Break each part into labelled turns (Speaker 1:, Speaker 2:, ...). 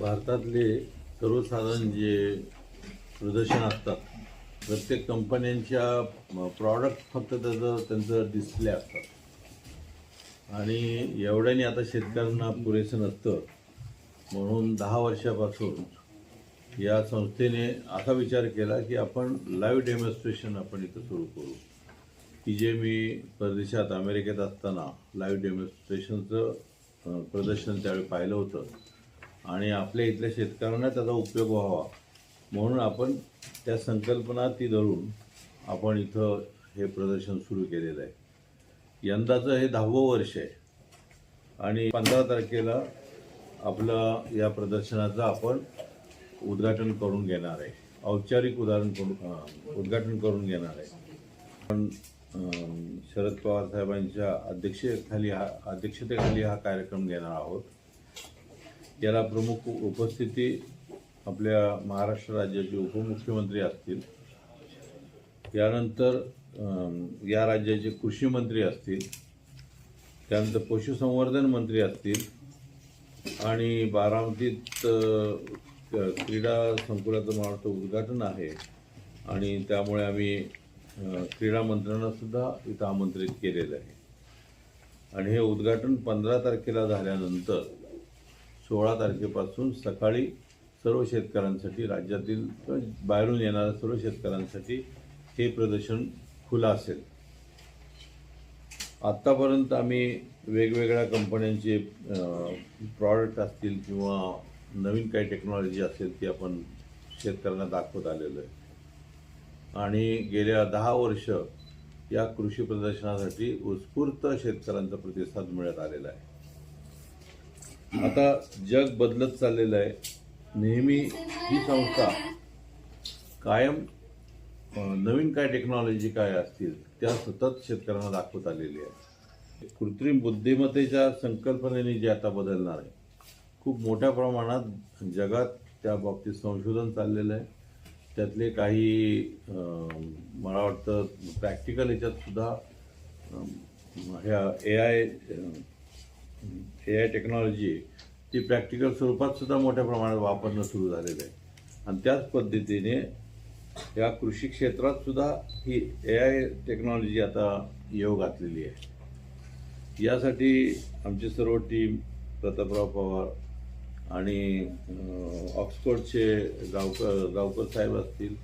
Speaker 1: भारतातले सर्वसाधारण जे प्रदर्शन असतात प्रत्येक कंपन्यांच्या प्रॉडक्ट फक्त त्याचं त्यांचं डिस्प्ले असतात. आणि एवढ्याने आता शेतकऱ्यांना पुरेसं नसतं. म्हणून दहा वर्षापासून या संस्थेने असा विचार केला की आपण लाईव्ह डेमॉन्स्ट्रेशन आपण इथं सुरू करू. की जे मी परदेशात अमेरिकेत असताना लाईव्ह डेमॉन्स्ट्रेशनचं प्रदर्शन त्यावेळी पाहिलं होतं. आणि आपल्या इथल्या शेतकऱ्यांना त्याचा उपयोग व्हावा. म्हणून आपण त्या संकल्पना ती धरून आपण इथं हे प्रदर्शन सुरू केलेलं आहे. यंदाचं हे दहावं वर्ष आहे. आणि पंधरा तारखेला आपलं या प्रदर्शनाचं आपण उद्घाटन करून घेणार आहे. औपचारिक उदाहरण करून उद्घाटन करून घेणार आहे. पण शरद पवार साहेबांच्या अध्यक्षतेखाली हा अध्यक्षतेखाली हा कार्यक्रम घेणार आहोत. याला प्रमुख उपस्थिती आपल्या महाराष्ट्र राज्याचे उपमुख्यमंत्री असतील. यानंतर या राज्याचे कृषी मंत्री असतील. त्यानंतर पशुसंवर्धन मंत्री असतील. आणि बारामतीत क्रीडा संकुलाचं मला उद्घाटन आहे. आणि त्यामुळे आम्ही क्रीडा मंत्र्यांनासुद्धा इथं आमंत्रित केलेलं आहे. आणि हे उद्घाटन पंधरा तारखेला झाल्यानंतर सोळा तारखेपासून सकाळी सर्व शेतकऱ्यांसाठी राज्यातील बाहेरून येणाऱ्या सर्व शेतकऱ्यांसाठी हे प्रदर्शन खुलं असेल. आत्तापर्यंत आम्ही वेगवेगळ्या कंपन्यांचे प्रॉडक्ट असतील किंवा नवीन काही टेक्नॉलॉजी असेल ती आपण शेतकऱ्यांना दाखवत आलेलो आहे. आणि गेल्या दहा वर्ष या कृषी प्रदर्शनासाठी उत्स्फूर्त शेतकऱ्यांचा प्रतिसाद मिळत आलेला आहे. आता जग बदलत चाललेलं आहे. नेहमी ही संस्था कायम नवीन काय टेक्नॉलॉजी काय असतील त्या सतत शेतकऱ्यांना दाखवत आलेली आहे. कृत्रिम बुद्धिमत्तेच्या संकल्पनेने जे आता बदलणार आहे खूप मोठ्या प्रमाणात जगात त्या बाबतीत संशोधन चाललेलं आहे. त्यातले काही मला वाटतं प्रॅक्टिकल याच्यात सुद्धा ह्या A I A I technology ती प्रॅक्टिकल स्वरूपात सुद्धा मोठ्या प्रमाणात वापरणं सुरू झालेलं आहे. आणि त्याच पद्धतीने या कृषी क्षेत्रात सुद्धा ही ए आय टेक्नॉलॉजी आता येऊ घातलेली आहे. यासाठी आमची सर्व टीम प्रतापराव पवार आणि ऑक्सफोर्डचे गावकर गावकर साहेब असतील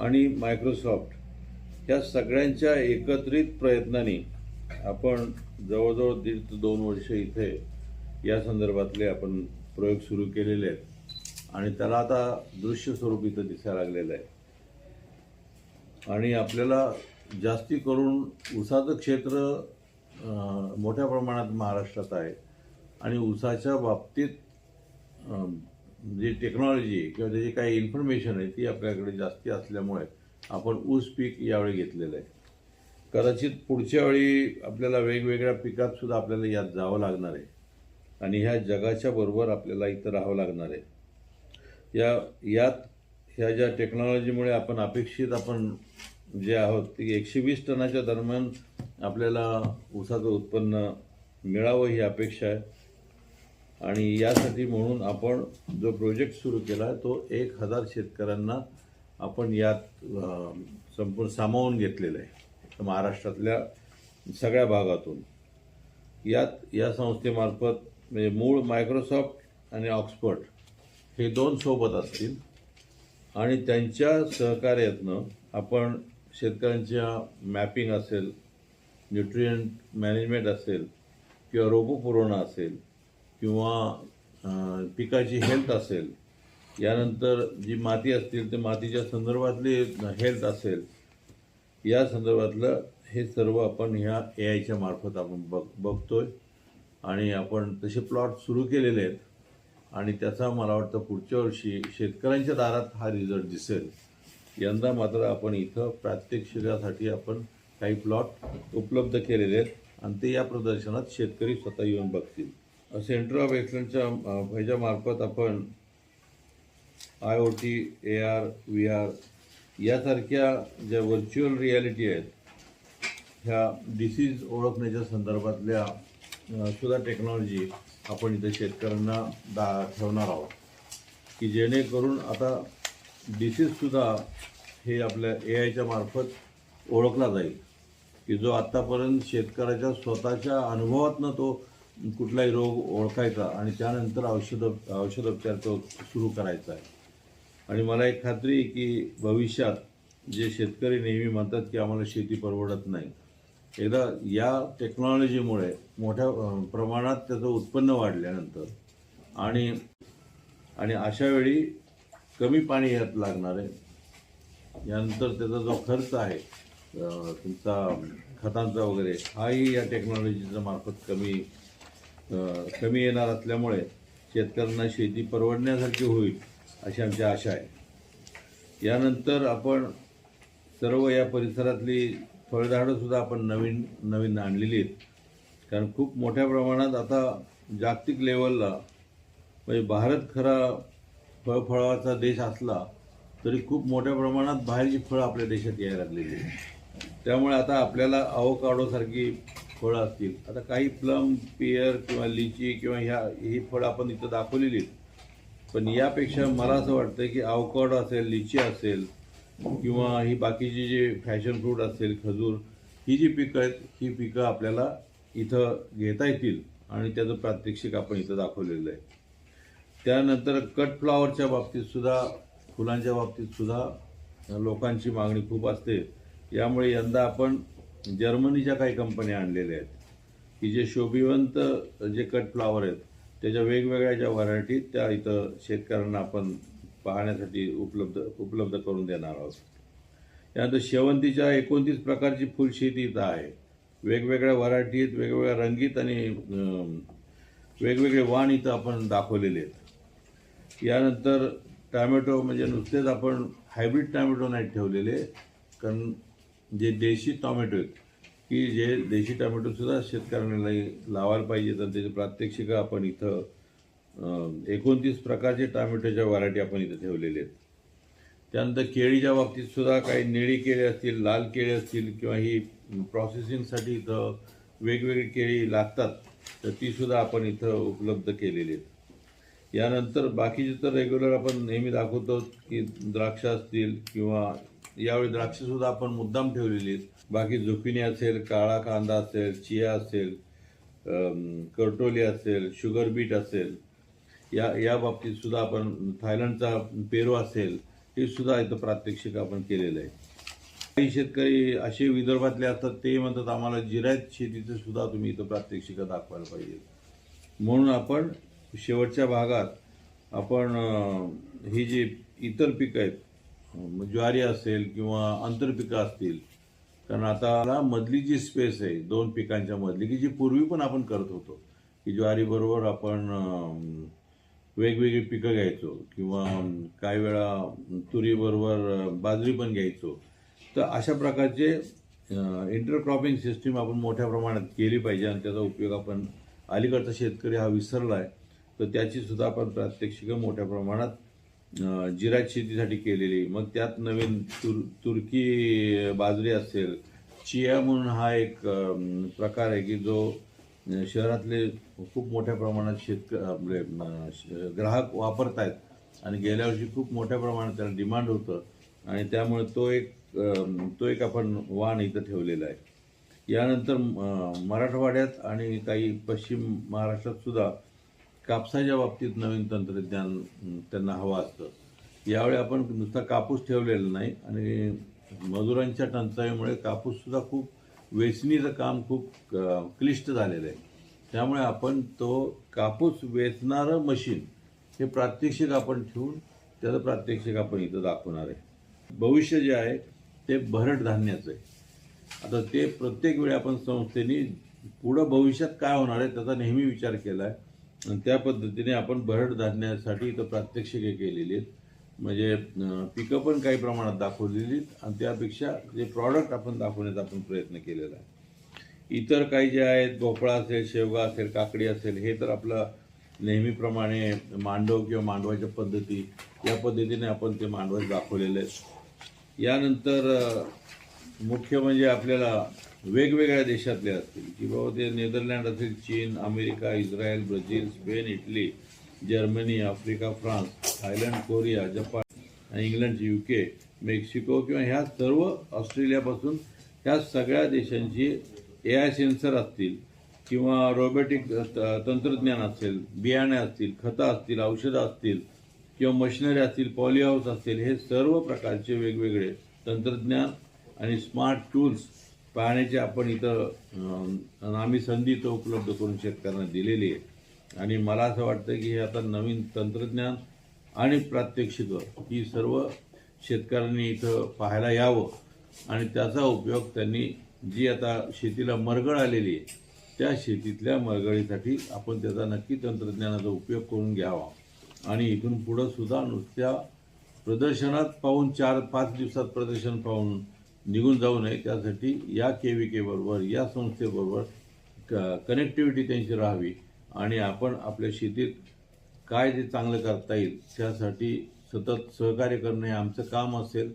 Speaker 1: आणि मायक्रोसॉफ्ट या सगळ्यांच्या एकत्रित प्रयत्नांनी आपण जवळजवळ दीड ते दोन वर्ष इथे या संदर्भातले आपण प्रयोग सुरू केलेले आहेत. आणि त्याला आता दृश्य स्वरूप इथं दिसायला लागलेलं आहे. आणि आपल्याला जास्ती करून ऊसाचं क्षेत्र मोठ्या प्रमाणात महाराष्ट्रात आहे. आणि ऊसाच्या बाबतीत जी टेक्नॉलॉजी किंवा त्याची काही इन्फॉर्मेशन आहे ती आपल्याकडे जास्ती असल्यामुळे आपण ऊस पीक यावेळी घेतलेलं आहे. कदाचित पुढच्या वेळी आपल्याला वेगवेगळ्या पिकात सुद्धा आपल्याला यात जावं लागणार आहे. आणि ह्या जगाच्या बरोबर आपल्याला इथं राहावं लागणार आहे. या यात ह्या ज्या टेक्नॉलॉजीमुळे आपण अपेक्षित आपण जे आहोत ते एकशे वीस टनाच्या दरम्यान आपल्याला ऊसाचं उत्पन्न मिळावं ही अपेक्षा आहे. आणि यासाठी म्हणून आपण जो प्रोजेक्ट सुरू केला आहे तो एक हजार शेतकऱ्यांना आपण यात संपूर्ण सामावून घेतलेलं आहे. महाराष्ट्रातल्या सगळ्या भागातून. यात या संस्थेमार्फत म्हणजे मूळ मायक्रोसॉफ्ट आणि ऑक्सफर्ड हे दोन सोबत असतील. आणि त्यांच्या सहकार्यातनं आपण शेतकऱ्यांच्या मॅपिंग असेल न्यूट्रियंट मॅनेजमेंट असेल किंवा रोपो पुरवणं असेल किंवा पिकाची हेल्थ असेल यानंतर जी माती असतील ते मातीच्या संदर्भातली हेल्थ असेल या संदर्भातलं हे सर्व आपण ह्या ए आयच्या मार्फत आपण बघ बघतोय. आणि आपण तसे प्लॉट सुरू केलेले आहेत. आणि त्याचा मला वाटतं पुढच्या वर्षी शेतकऱ्यांच्या दारात हा रिझल्ट दिसेल. यंदा मात्र आपण इथं प्रात्यक्षिकासाठी आपण काही प्लॉट उपलब्ध केलेले आहेत. आणि ते या प्रदर्शनात शेतकरी स्वतः येऊन बघतील. सेंटर ऑफ एक्सलन्सच्या ह्याच्या ह्याच्यामार्फत आपण I O T A R V R यासारख्या ज्या व्हर्च्युअल रियालिटी आहेत ह्या डिसीज ओळखण्याच्या संदर्भातल्या सुद्धा टेक्नॉलॉजी आपण इथे शेतकऱ्यांना दा ठेवणार आहोत. की जेणेकरून आता डिसीजसुद्धा हे आपल्या ए आयच्या मार्फत ओळखला जाईल. की जो आत्तापर्यंत शेतकऱ्याच्या स्वतःच्या अनुभवातनं तो कुठलाही रोग ओळखायचा आणि त्यानंतर औषध औषधोपचार तो सुरू करायचा आहे. आणि मला एक खात्री आहे की भविष्यात जे शेतकरी नेहमी म्हणतात की आम्हाला शेती परवडत नाही एकदा या टेक्नॉलॉजीमुळे मोठ्या प्रमाणात त्याचं उत्पन्न वाढल्यानंतर आणि आणि अशा वेळी कमी पाणी यात लागणार आहे यानंतर त्याचा जो खर्च आहे तुमचा खतांचा वगैरे हाही या टेक्नॉलॉजीच्या मार्फत कमी कमी येणार असल्यामुळे शेतकऱ्यांना शेती परवडण्यासारखी होईल. अशी आमची आशा आहे. यानंतर आपण सर्व या परिसरातली फळझाडंसुद्धा आपण नवीन नवीन आणलेली आहेत. कारण खूप मोठ्या प्रमाणात आता जागतिक लेवलला म्हणजे भारत खरा फळफळाचा देश असला तरी खूप मोठ्या प्रमाणात बाहेरची फळं आपल्या देशात यायला लागलेली आहेत. त्यामुळे आता आपल्याला अवोकाडोसारखी फळं असतील. आता काही प्लम पियर किंवा लिची किंवा ह्या ही फळं आपण इथं दाखवलेली आहेत. पण यापेक्षा मला असं वाटतं की अवकाडो असेल लिची असेल किंवा ही बाकीची जी फॅशन फ्रूट असेल खजूर ही जी पिकं आहेत ही पिकं आपल्याला इथं घेता येतील आणि त्याचं प्रात्यक्षिक आपण इथं दाखवलेलं आहे. त्यानंतर कट फ्लॉवरच्या बाबतीत सुद्धा फुलांच्या बाबतीत सुद्धा लोकांची मागणी खूप असते. यामुळे यंदा आपण जर्मनीच्या काही कंपन्या आणलेल्या आहेत की जे शोभिवंत जे कट फ्लॉवर आहेत त्याच्या वेगवेगळ्या ज्या व्हरायटी त्या इथं शेतकऱ्यांना आपण पाहण्यासाठी उपलब्ध उपलब्ध करून देणार आहोत. त्यानंतर शेवंतीच्या एकोणतीस प्रकारची फुलशेती इथं आहे. वेगवेगळ्या व्हरायटीत वेगवेगळ्या रंगीत आणि वेगवेगळे वाण इथं आपण दाखवलेले आहेत. यानंतर टॅमॅटो म्हणजे नुसतेच आपण हायब्रिड टॅमॅटो नाही ठेवलेले कारण जे देशी टॉमॅटो आहेत की जे देशी टॅमॅटोसुद्धा शेतकऱ्यांना लावायला पाहिजे तर त्याचे प्रात्यक्षिकं आपण इथं एकोणतीस प्रकारचे टॅमॅटोच्या व्हरायटी आपण इथं ठेवलेले आहेत. त्यानंतर केळीच्या बाबतीत सुद्धा काही निळी केळी असतील लाल केळी असतील किंवा ही प्रोसेसिंगसाठी इथं वेगवेगळी केळी लागतात तर तीसुद्धा आपण इथं उपलब्ध केलेली आहेत. यानंतर बाकीचे तर रेग्युलर आपण नेहमी दाखवतो की द्राक्ष असतील किंवा यावेळी द्राक्ष सुद्धा आपण मुद्दाम ठेवलेली आहेत. बाकी झुकिनी असेल काळा कांदा असेल चिया असेल करटोली असेल शुगर बीट असेल या या बाबतीत सुद्धा आपण थायलंडचा पेरू असेल हे सुद्धा इथं प्रात्यक्षिक आपण केलेलं आहे. काही शेतकरी असे विदर्भातले असतात ते म्हणतात आम्हाला जिरायत शेतीचं सुद्धा तुम्ही इथं प्रात्यक्षिक दाखवायला पाहिजे म्हणून आपण शेवटच्या भागात आपण ही जी इतर पिकं आहेत ज्वारी असेल किंवा आंतरपिकं असतील. कारण आता मधली जी स्पेस आहे दोन पिकांच्या मधली की जी पूर्वी पण आपण करत होतो की ज्वारीबरोबर आपण वेगवेगळी पिकं घ्यायचो किंवा काही वेळा तुरीबरोबर बाजरी पण घ्यायचो. तर अशा प्रकारचे इंटरक्रॉपिंग सिस्टीम आपण मोठ्या प्रमाणात केली पाहिजे आणि त्याचा उपयोग आपण अलीकडचा शेतकरी हा विसरला आहे तर त्याची सुद्धा आपण प्रात्यक्षिकं मोठ्या प्रमाणात जिरायत शेतीसाठी केलेली. मग त्यात नवीन तुर तुर्की बाजरी असेल चिया म्हणून हा एक प्रकार आहे की जो शहरातले खूप मोठ्या प्रमाणात शेतक आपले म्हणजे, श- ग्राहक वापरत आहेत आणि गेल्या वर्षी खूप मोठ्या प्रमाणात त्याला डिमांड होतं आणि त्यामुळे तो एक तो एक आपण वाण इथं ठेवलेला आहे. यानंतर मराठवाड्यात आणि काही पश्चिम महाराष्ट्रात सुद्धा कापसाच्या बाबतीत नवीन तंत्रज्ञान त्यांना हवं असतं. यावेळी आपण नुसता कापूस ठेवलेला नाही आणि मजुरांच्या टंचाईमुळे कापूससुद्धा खूप वेचणीचं काम खूप क्लिष्ट झालेलं आहे. त्यामुळे आपण तो कापूस वेचणारं मशीन हे प्रात्यक्षिक आपण ठेवून त्याचं प्रात्यक्षिक आपण इथं दाखवणार आहे. भविष्य जे आहे ते भरट धान्याचं आहे. आता ते प्रत्येक वेळी आपण संस्थेने पुढं भविष्यात काय होणार आहे त्याचा नेहमी विचार केला आहे आणि त्या पद्धतीने आपण भरड धान्यासाठी इथं प्रात्यक्षिके केलेली आहेत. म्हणजे पिकं पण काही प्रमाणात दाखवलेली आहेत आणि त्यापेक्षा जे प्रॉडक्ट आपण दाखवण्याचा आपण प्रयत्न केलेला आहे. इतर काही जे आहेत भोपळा असेल शेवगा असेल काकडी असेल हे तर आपलं नेहमीप्रमाणे मांडव किंवा मांडवाच्या पद्धती या पद्धतीने आपण ते मांडवच दाखवलेले आहेत. यानंतर मुख्य म्हणजे आपल्याला वेगवेगळ्या देशातले असतील की बाबा ते नेदरलँड असेल चीन America Israel Brazil Spain Italy Germany Africa France Thailand Korea Japan आणि इंग्लंड यू के मेक्सिको किंवा ह्या सर्व ऑस्ट्रेलियापासून ह्या सगळ्या देशांची ए आय सेन्सर असतील किंवा रोबोटिक तंत्रज्ञान असेल बियाणे असतील खतं असतील औषधं असतील किंवा मशिनरी असतील पॉलीहाऊस असतील हे सर्व प्रकारचे वेगवेगळे तंत्रज्ञान आणि स्मार्ट टूल्स पाहण्याची आपण इथं नामी आम्ही संधी इथं उपलब्ध करून शेतकऱ्यांना दिलेली आहे. आणि मला असं वाटतं की हे आता नवीन तंत्रज्ञान आणि प्रात्यक्षिकं ही सर्व शेतकऱ्यांनी इथं पाहायला यावं. आणि त्याचा उपयोग त्यांनी जी आता शेतीला मरगळ आलेली आहे त्या शेतीतल्या मरगळीसाठी आपण त्याचा नक्की तंत्रज्ञानाचा उपयोग करून घ्यावा. आणि इथून पुढं सुद्धा नुसत्या प्रदर्शनात पाहून चार पाच दिवसात प्रदर्शन पाहून निघून जाऊ नये. त्यासाठी या के व्ही केबरोबर या संस्थेबरोबर क कनेक्टिव्हिटी त्यांची राहावी आणि आपण आपल्या शेतीत काय जे चांगलं करता येईल त्यासाठी सतत सहकार्य करणं हे आमचं काम असेल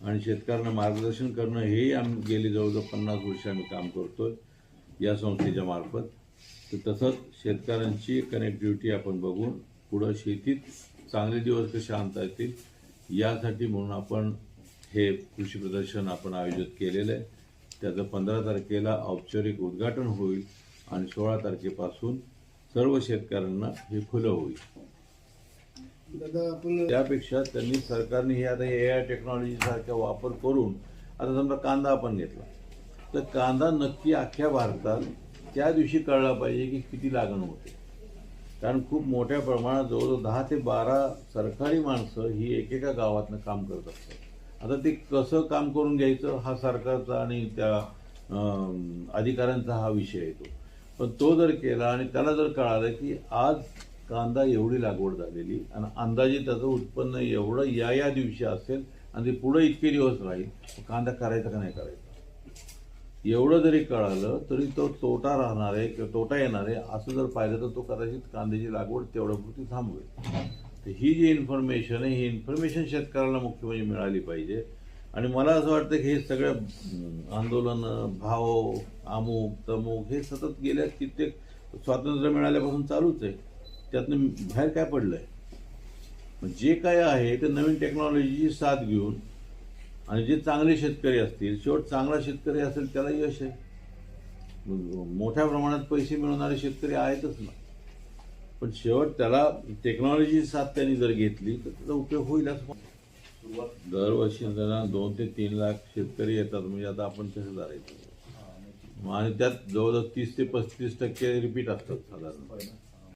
Speaker 1: आणि शेतकऱ्यांना मार्गदर्शन करणं हेही आम्ही गेली जवळजवळ पन्नास वर्ष आम्ही काम करतोय या संस्थेच्या मार्फत. तर तसंच शेतकऱ्यांची कनेक्टिव्हिटी आपण बघून पुढं शेतीत चांगले दिवस कसे आणता येतील यासाठी म्हणून आपण हे कृषी प्रदर्शन आपण आयोजित केलेलं आहे. त्याचं पंधरा तारखेला औपचारिक उद्घाटन होईल आणि सोळा तारखेपासून सर्व शेतकऱ्यांना हे खुलं होईल.
Speaker 2: दादा आपण
Speaker 1: त्यापेक्षा त्यांनी सरकारने हे आता ए आय टेक्नॉलॉजी सारखा वापर करून आता समजा कांदा आपण घेतला तर कांदा नक्की अख्ख्या भारतात त्या दिवशी कळला पाहिजे की किती लागण होते. कारण खूप मोठ्या प्रमाणात जवळजवळ दहा ते बारा सरकारी माणसं ही एकेका गावातनं काम करत असतात. आता ते कसं काम करून घ्यायचं हा सरकारचा आणि त्या अधिकाऱ्यांचा हा विषय येतो पण तो जर केला आणि त्याला जर कळालं की आज कांदा एवढी लागवड झालेली आणि अंदाजे त्याचं उत्पन्न एवढं या या दिवशी असेल आणि ते पुढे इतके दिवस राहील कांदा करायचा का नाही करायचा? एवढं जरी कळालं तरी तो तोटा राहणार आहे किंवा तोटा येणार आहे असं जर पाहिलं तर तो कदाचित कांद्याची लागवड तेवढ्यापुरती थांबवेल. तर ही जी इन्फॉर्मेशन आहे ही इन्फॉर्मेशन शेतकऱ्याला मुख्य म्हणजे मिळाली पाहिजे. आणि मला असं वाटतं की हे सगळं आंदोलन भाव अमुक तमुक हे सतत गेल्या कित्येक स्वातंत्र्य मिळाल्यापासून चालूच आहे. त्यातनं बाहेर काय पडलं आहे जे काय आहे ते नवीन टेक्नॉलॉजीची साथ घेऊन आणि जे चांगले शेतकरी असतील शेवट चांगला शेतकरी असेल त्याला यश आहे. मोठ्या प्रमाणात पैसे मिळवणारे शेतकरी आहेतच ना. पण शेवट त्याला टेक्नॉलॉजी साथ त्यांनी जर घेतली तर त्याचा उपयोग होईल असं दरवर्षी जरा दोन ते तीन लाख शेतकरी येतात म्हणजे आता आपण कसं धरायचं आणि त्यात जवळजवळ तीस ते पस्तीस टक्के रिपीट असतात साधारण.